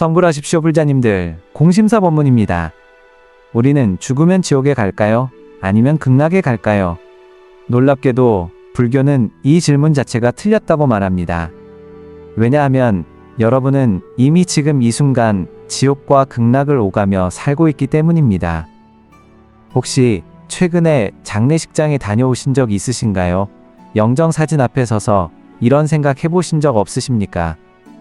성불하십시오 불자님들 공심사 법문입니다. 우리는 죽으면 지옥에 갈까요? 아니면 극락에 갈까요? 놀랍게도 불교는 이 질문 자체가 틀렸다고 말합니다. 왜냐하면 여러분은 이미 지금 이 순간 지옥과 극락을 오가며 살고 있기 때문입니다. 혹시 최근에 장례식장에 다녀오신 적 있으신가요? 영정 사진 앞에 서서 이런 생각 해보신 적 없으십니까?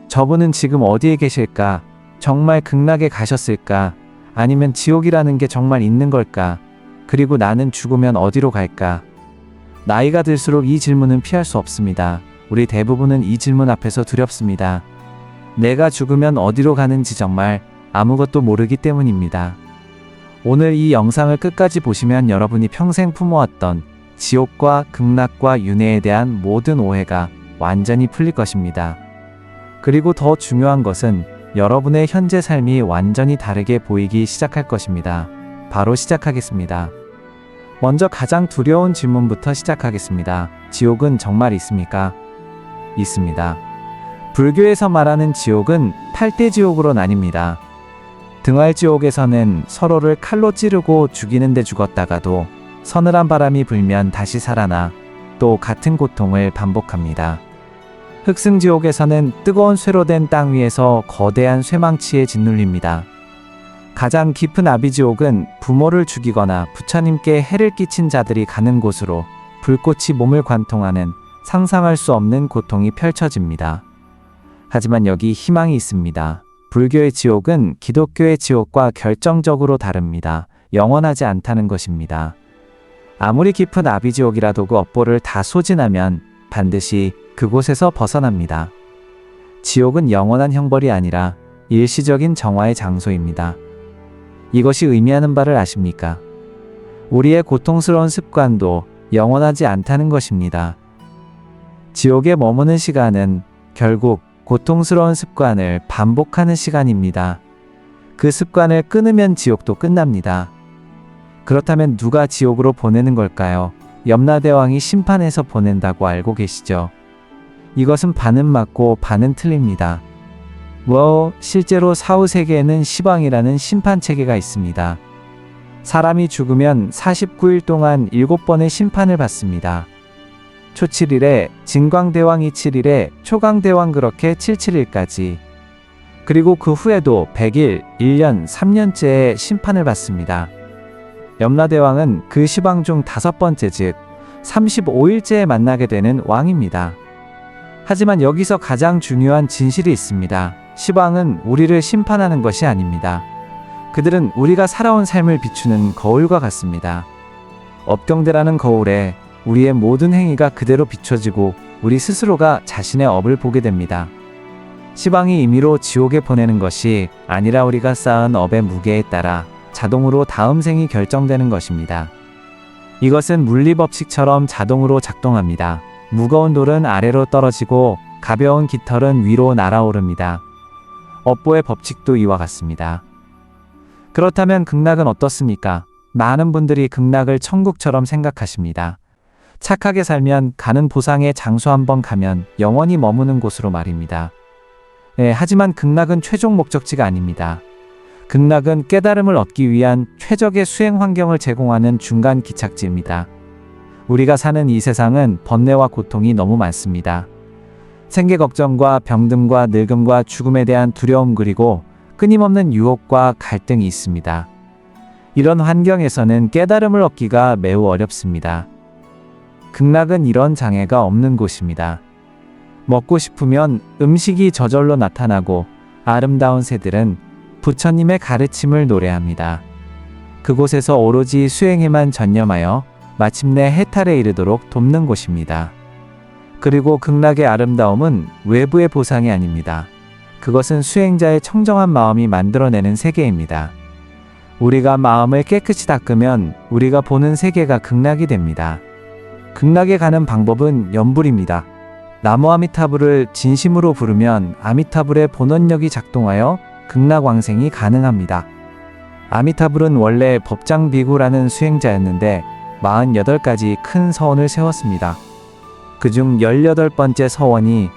저분은 지금 어디에 계실까? 정말 극락에 가셨을까? 아니면 지옥이라는 게 정말 있는 걸까? 그리고 나는 죽으면 어디로 갈까? 나이가 들수록 이 질문은 피할 수 없습니다. 우리 대부분은 이 질문 앞에서 두렵습니다. 내가 죽으면 어디로 가는지 정말 아무것도 모르기 때문입니다. 오늘 이 영상을 끝까지 보시면 여러분이 평생 품어왔던 지옥과 극락과 윤회에 대한 모든 오해가 완전히 풀릴 것입니다. 그리고 더 중요한 것은 여러분의 현재 삶이 완전히 다르게 보이기 시작할 것입니다. 바로 시작하겠습니다. 먼저 가장 두려운 질문부터 시작하겠습니다. 지옥은 정말 있습니까? 있습니다. 불교에서 말하는 지옥은 8대 지옥으로 나뉩니다. 등활지옥에서는 서로를 칼로 찌르고 죽이는데 죽었다가도 서늘한 바람이 불면 다시 살아나 또 같은 고통을 반복합니다. 흑승지옥에서는 뜨거운 쇠로 된 땅 위에서 거대한 쇠망치에 짓눌립니다. 가장 깊은 아비지옥은 부모를 죽이거나 부처님께 해를 끼친 자들이 가는 곳으로 불꽃이 몸을 관통하는 상상할 수 없는 고통이 펼쳐집니다. 하지만 여기 희망이 있습니다. 불교의 지옥은 기독교의 지옥과 결정적으로 다릅니다. 영원하지 않다는 것입니다. 아무리 깊은 아비지옥이라도 그 업보를 다 소진하면 반드시 그곳에서 벗어납니다. 지옥은 영원한 형벌이 아니라 일시적인 정화의 장소입니다. 이것이 의미하는 바를 아십니까? 우리의 고통스러운 습관도 영원하지 않다는 것입니다. 지옥에 머무는 시간은 결국 고통스러운 습관을 반복하는 시간입니다. 그 습관을 끊으면 지옥도 끝납니다. 그렇다면 누가 지옥으로 보내는 걸까요? 염라대왕이 심판해서 보낸다고 알고 계시죠? 이것은 반은 맞고 반은 틀립니다. 뭐, 실제로 사후 세계에는 시방이라는 심판 체계가 있습니다. 사람이 죽으면 49일 동안 7번의 심판을 받습니다. 초 7일에 진광대왕 27일에 초강대왕 그렇게 77일까지 그리고 그 후에도 100일, 1년, 3년째의 심판을 받습니다. 염라대왕은 그 시방 중 다섯 번째 즉 35일째에 만나게 되는 왕입니다. 하지만 여기서 가장 중요한 진실이 있습니다. 시방은 우리를 심판하는 것이 아닙니다. 그들은 우리가 살아온 삶을 비추는 거울과 같습니다. 업경대라는 거울에 우리의 모든 행위가 그대로 비춰지고 우리 스스로가 자신의 업을 보게 됩니다. 시방이 임의로 지옥에 보내는 것이 아니라 우리가 쌓은 업의 무게에 따라 자동으로 다음 생이 결정되는 것입니다. 이것은 물리법칙처럼 자동으로 작동합니다. 무거운 돌은 아래로 떨어지고 가벼운 깃털은 위로 날아오릅니다. 업보의 법칙도 이와 같습니다. 그렇다면 극락은 어떻습니까? 많은 분들이 극락을 천국처럼 생각하십니다. 착하게 살면 가는 보상에 장소 한번 가면 영원히 머무는 곳으로 말입니다. 예, 하지만 극락은 최종 목적지가 아닙니다. 극락은 깨달음을 얻기 위한 최적의 수행 환경을 제공하는 중간 기착지입니다. 우리가 사는 이 세상은 번뇌와 고통이 너무 많습니다. 생계 걱정과 병듦과 늙음과 죽음에 대한 두려움 그리고 끊임없는 유혹과 갈등이 있습니다. 이런 환경에서는 깨달음을 얻기가 매우 어렵습니다. 극락은 이런 장애가 없는 곳입니다. 먹고 싶으면 음식이 저절로 나타나고 아름다운 새들은 부처님의 가르침을 노래합니다. 그곳에서 오로지 수행에만 전념하여 마침내 해탈에 이르도록 돕는 곳입니다. 그리고 극락의 아름다움은 외부의 보상이 아닙니다. 그것은 수행자의 청정한 마음이 만들어내는 세계입니다. 우리가 마음을 깨끗이 닦으면 우리가 보는 세계가 극락이 됩니다. 극락에 가는 방법은 연불입니다. 나무 아미타불을 진심으로 부르면 아미타불의 본원력이 작동하여 극락 왕생이 가능합니다. 아미타불은 원래 법장 비구라는 수행자였는데 48가지 큰 서원을 세웠습니다. 그중 18번째 서원이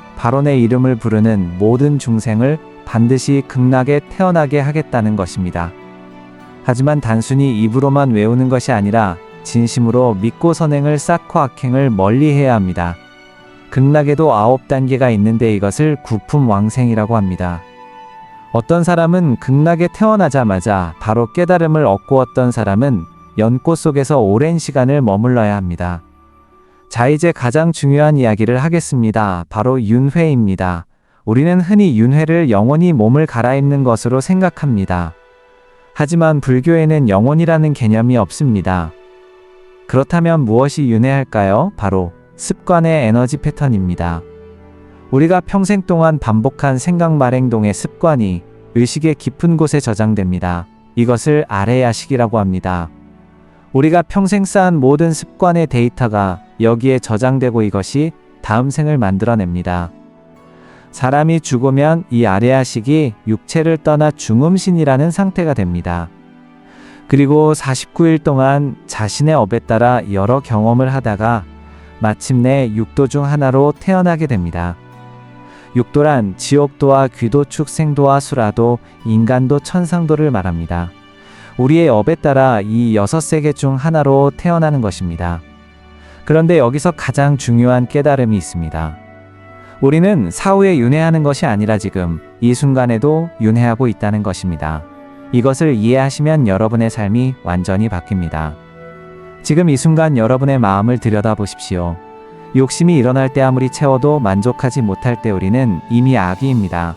내 이름을 부르는 모든 중생을 반드시 극락에 태어나게 하겠다는 것입니다. 하지만 단순히 입으로만 외우는 것이 아니라 진심으로 믿고 선행을 쌓고 악행을 멀리 해야 합니다. 극락에도 아홉 단계가 있는데 이것을 구품 왕생이라고 합니다. 어떤 사람은 극락에 태어나자마자 바로 깨달음을 얻고 어떤 사람은 연꽃 속에서 오랜 시간을 머물러야 합니다. 자, 이제 가장 중요한 이야기를 하겠습니다. 바로 윤회입니다. 우리는 흔히 윤회를 영원히 몸을 갈아입는 것으로 생각합니다. 하지만 불교에는 영혼이라는 개념이 없습니다. 그렇다면 무엇이 윤회할까요? 바로 습관의 에너지 패턴입니다. 우리가 평생 동안 반복한 생각 말 행동의 습관이 의식의 깊은 곳에 저장됩니다. 이것을 아래야식이라고 합니다. 우리가 평생 쌓은 모든 습관의 데이터가 여기에 저장되고 이것이 다음 생을 만들어냅니다. 사람이 죽으면 이 아래야식이 육체를 떠나 중음신이라는 상태가 됩니다. 그리고 49일 동안 자신의 업에 따라 여러 경험을 하다가 마침내 육도 중 하나로 태어나게 됩니다. 육도란 지옥도와 귀도 축 생도와 수라도 인간도 천상도를 말합니다. 우리의 업에 따라 이 여섯 세계 중 하나로 태어나는 것입니다. 그런데 여기서 가장 중요한 깨달음이 있습니다. 우리는 사후에 윤회하는 것이 아니라 지금 이 순간에도 윤회하고 있다는 것입니다. 이것을 이해하시면 여러분의 삶이 완전히 바뀝니다. 지금 이 순간 여러분의 마음을 들여다보십시오. 욕심이 일어날 때 아무리 채워도 만족하지 못할 때 우리는 이미 아기입니다.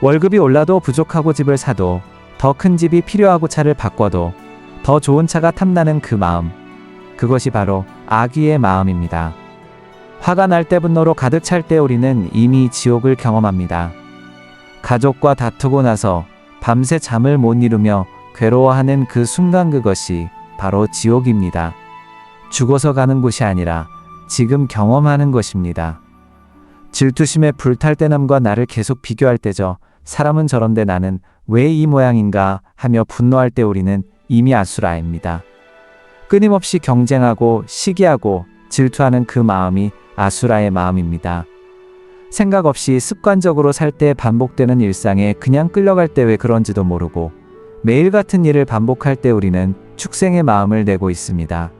월급이 올라도 부족하고 집을 사도 더 큰 집이 필요하고 차를 바꿔도 더 좋은 차가 탐나는 그 마음. 그것이 바로 아기의 마음입니다. 화가 날 때 분노로 가득 찰 때 우리는 이미 지옥을 경험합니다. 가족과 다투고 나서 밤새 잠을 못 이루며 괴로워하는 그 순간 그것이 바로 지옥입니다. 죽어서 가는 곳이 아니라 지금 경험하는 것입니다. 질투심에 불탈 때 남과 나를 계속 비교할 때죠. 사람은 저런데 나는 왜 이 모양인가 하며 분노할 때 우리는 이미 아수라입니다. 끊임없이 경쟁하고 시기하고 질투하는 그 마음이 아수라의 마음입니다. 생각 없이 습관적으로 살 때 반복되는 일상에 그냥 끌려갈 때 왜 그런지도 모르고 매일 같은 일을 반복할 때 우리는 축생의 마음을 내고 있습니다.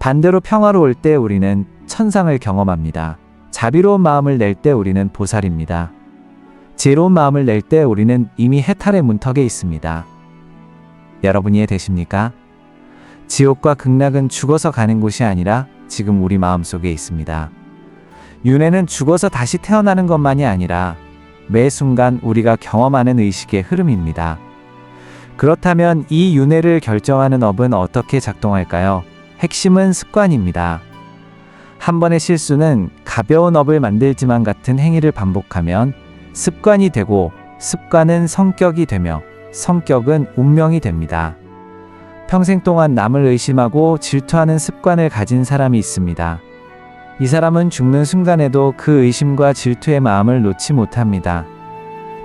반대로 평화로울 때 우리는 천상을 경험합니다. 자비로운 마음을 낼 때 우리는 보살입니다. 지혜로운 마음을 낼 때 우리는 이미 해탈의 문턱에 있습니다. 여러분 이해되십니까? 지옥과 극락은 죽어서 가는 곳이 아니라 지금 우리 마음 속에 있습니다. 윤회는 죽어서 다시 태어나는 것만이 아니라 매 순간 우리가 경험하는 의식의 흐름입니다. 그렇다면 이 윤회를 결정하는 업은 어떻게 작동할까요? 핵심은 습관입니다. 한 번의 실수는 가벼운 업을 만들지만 같은 행위를 반복하면 습관이 되고 습관은 성격이 되며 성격은 운명이 됩니다. 평생 동안 남을 의심하고 질투하는 습관을 가진 사람이 있습니다. 이 사람은 죽는 순간에도 그 의심과 질투의 마음을 놓지 못합니다.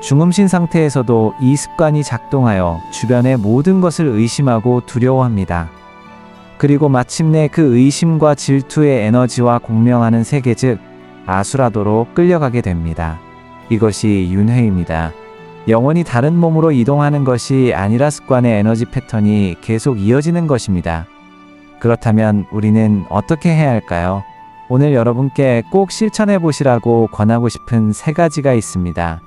중음신 상태에서도 이 습관이 작동하여 주변의 모든 것을 의심하고 두려워합니다. 그리고 마침내 그 의심과 질투의 에너지와 공명하는 세계 즉 아수라도로 끌려가게 됩니다. 이것이 윤회입니다. 영원히 다른 몸으로 이동하는 것이 아니라 습관의 에너지 패턴이 계속 이어지는 것입니다. 그렇다면 우리는 어떻게 해야 할까요? 오늘 여러분께 꼭 실천해 보시라고 권하고 싶은 세 가지가 있습니다.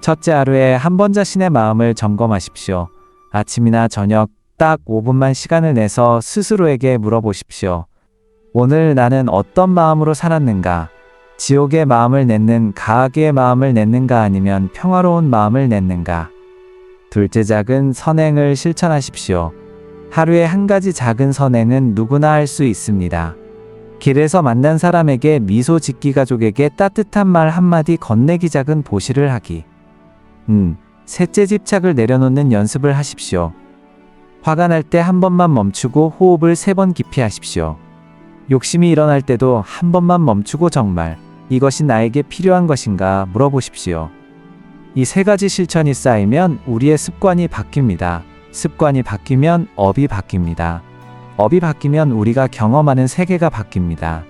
첫째 하루에 한 번 자신의 마음을 점검하십시오. 아침이나 저녁 딱 5분만 시간을 내서 스스로에게 물어보십시오. 오늘 나는 어떤 마음으로 살았는가? 지옥의 마음을 냈는 가악의 마음을 냈는가 아니면 평화로운 마음을 냈는가? 둘째 작은 선행을 실천하십시오. 하루에 한 가지 작은 선행은 누구나 할 수 있습니다. 길에서 만난 사람에게 미소 짓기 가족에게 따뜻한 말 한마디 건네기 작은 보시를 하기. 음, 셋째 집착을 내려놓는 연습을 하십시오. 화가 날 때 한 번만 멈추고 호흡을 세 번 깊이 하십시오. 욕심이 일어날 때도 한 번만 멈추고 정말 이것이 나에게 필요한 것인가 물어보십시오. 이 세 가지 실천이 쌓이면 우리의 습관이 바뀝니다. 습관이 바뀌면 업이 바뀝니다. 업이 바뀌면 우리가 경험하는 세계가 바뀝니다.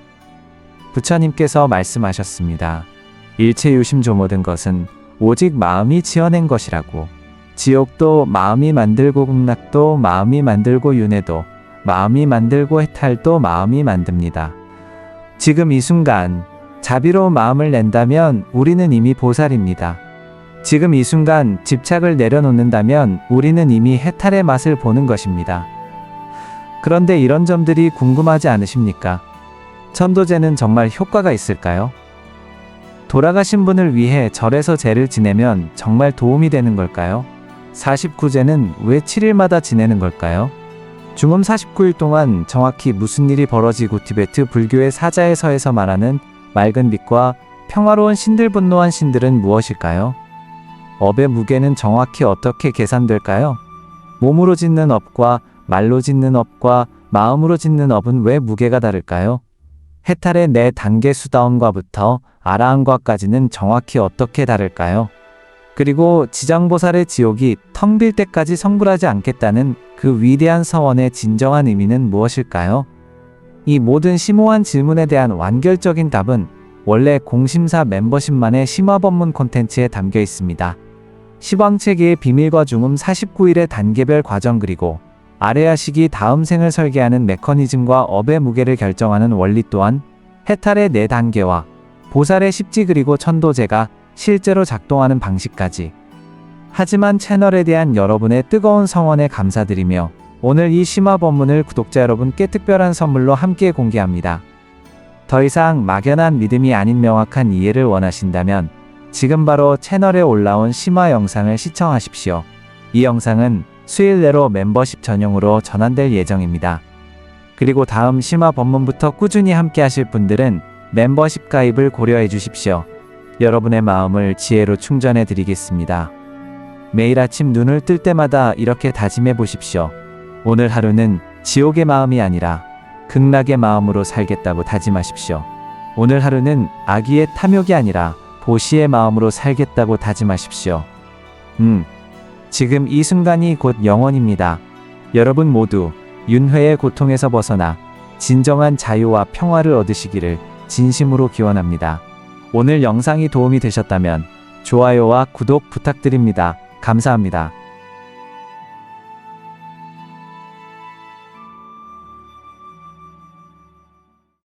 부처님께서 말씀하셨습니다. 일체 유심조 모든 것은 오직 마음이 지어낸 것이라고. 지옥도 마음이 만들고 극락도 마음이 만들고 윤회도 마음이 만들고 해탈도 마음이 만듭니다. 지금 이 순간 자비로운 마음을 낸다면 우리는 이미 보살입니다. 지금 이 순간 집착을 내려놓는다면 우리는 이미 해탈의 맛을 보는 것입니다. 그런데 이런 점들이 궁금하지 않으십니까? 천도제는 정말 효과가 있을까요? 돌아가신 분을 위해 절에서 제를 지내면 정말 도움이 되는 걸까요? 49제는 왜 7일마다 지내는 걸까요? 중음 49일 동안 정확히 무슨 일이 벌어지고 티베트 불교의 사자에서에서 말하는 맑은 빛과 평화로운 신들 분노한 신들은 무엇일까요? 업의 무게는 정확히 어떻게 계산될까요? 몸으로 짓는 업과 말로 짓는 업과 마음으로 짓는 업은 왜 무게가 다를까요? 해탈의 네 단계 수다원과부터 아라한과까지는 정확히 어떻게 다를까요? 그리고 지장보살의 지옥이 텅 빌 때까지 성불하지 않겠다는 그 위대한 서원의 진정한 의미는 무엇일까요? 이 모든 심오한 질문에 대한 완결적인 답은 원래 공심사 멤버십만의 심화법문 콘텐츠에 담겨 있습니다. 시황체계의 비밀과 중음 49일의 단계별 과정 그리고 아래아식이 다음 생을 설계하는 메커니즘과 업의 무게를 결정하는 원리 또한 해탈의 네 단계와 보살의 십지 그리고 천도제가 실제로 작동하는 방식까지. 하지만 채널에 대한 여러분의 뜨거운 성원에 감사드리며 오늘 이 심화 법문을 구독자 여러분께 특별한 선물로 함께 공개합니다. 더 이상 막연한 믿음이 아닌 명확한 이해를 원하신다면 지금 바로 채널에 올라온 심화 영상을 시청하십시오. 이 영상은 수일 내로 멤버십 전용으로 전환될 예정입니다. 그리고 다음 심화 법문부터 꾸준히 함께 하실 분들은 멤버십 가입을 고려해 주십시오. 여러분의 마음을 지혜로 충전해 드리겠습니다. 매일 아침 눈을 뜰 때마다 이렇게 다짐해 보십시오. 오늘 하루는 지옥의 마음이 아니라 극락의 마음으로 살겠다고 다짐하십시오. 오늘 하루는 아기의 탐욕이 아니라 보시의 마음으로 살겠다고 다짐하십시오. 음, 지금 이 순간이 곧 영원입니다. 여러분 모두 윤회의 고통에서 벗어나 진정한 자유와 평화를 얻으시기를 진심으로 기원합니다. 오늘 영상이 도움이 되셨다면 좋아요와 구독 부탁드립니다. 감사합니다.